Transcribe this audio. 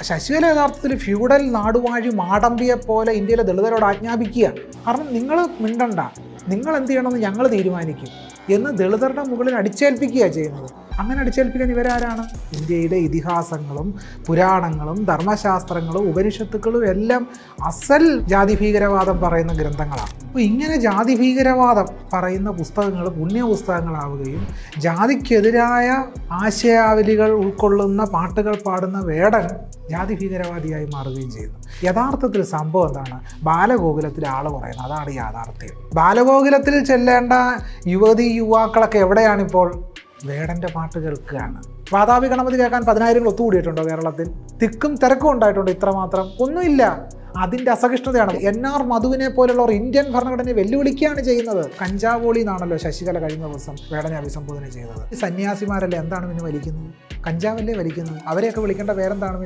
ശശികല യഥാർത്ഥത്തിൽ ഫ്യൂഡൽ നാടുവാഴി മാടമ്പിയെ പോലെ ഇന്ത്യയിലെ ദളിതരോട് ആജ്ഞാപിക്കുക. കാരണം നിങ്ങൾ മിണ്ടണ്ട. നിങ്ങൾ എന്ത് ചെയ്യണമെന്ന് ഞങ്ങൾ തീരുമാനിക്കും. എന്ന് ദളിതരുടെ മുകളിൽ അടിച്ചേൽപ്പിക്കുകയാണ് ചെയ്യുന്നത്. അങ്ങനെ അടിച്ചേൽപ്പിക്കാൻ ഇവരാരാണ്? ഇന്ത്യയുടെ ഇതിഹാസങ്ങളും പുരാണങ്ങളും ധർമ്മശാസ്ത്രങ്ങളും ഉപനിഷത്തുക്കളും എല്ലാം അസൽ ജാതി ഭീകരവാദം പറയുന്ന ഗ്രന്ഥങ്ങളാണ്. അപ്പോൾ ഇങ്ങനെ ജാതി ഭീകരവാദം പറയുന്ന പുസ്തകങ്ങൾ പുണ്യ പുസ്തകങ്ങളാവുകയും ജാതിക്കെതിരായ ആശയാവലികൾ ഉൾക്കൊള്ളുന്ന പാട്ടുകൾ പാടുന്ന വേടൻ ജാതി ഭീകരവാദിയായി മാറുകയും ചെയ്യുന്നു. യഥാർത്ഥത്തിൽ സംഭവം എന്താണ്? ബാലഗോകുലത്തിലെ ആൾ പറയുന്നത്. അതാണ് യാഥാർത്ഥ്യം. ബാലഗോകുലത്തിൽ ചെല്ലേണ്ട യുവതി യുവാക്കളൊക്കെ എവിടെയാണിപ്പോൾ? വേടന്റെ പാട്ട് കേൾക്കുകയാണ്. വാതാപി ഗണപതി കേൾക്കാൻ പതിനായിരങ്ങൾ ഒത്തുകൂടിയിട്ടുണ്ടോ കേരളത്തിൽ? തിക്കും തിരക്കും ഉണ്ടായിട്ടുണ്ടോ ഇത്രമാത്രം. ഒന്നുമില്ല. അതിന്റെ അസഹിഷ്ണുതയാണ് എൻ ആർ മധുവിനെ പോലുള്ളവർ ഇന്ത്യൻ ഭരണഘടനയെ വെല്ലുവിളിക്കുകയാണ് ചെയ്യുന്നത്. കഞ്ചാവോളി എന്നാണല്ലോ ശശികല കഴിഞ്ഞ ദിവസം വേടനെ അഭിസംബോധന ചെയ്തത്. സന്യാസിമാരല്ലേ എന്താണ് പിന്നെ വലിക്കുന്നത്? കഞ്ചാവല്ലേ വലിക്കുന്നത്? അവരെയൊക്കെ വിളിക്കേണ്ട പേരെന്താണ്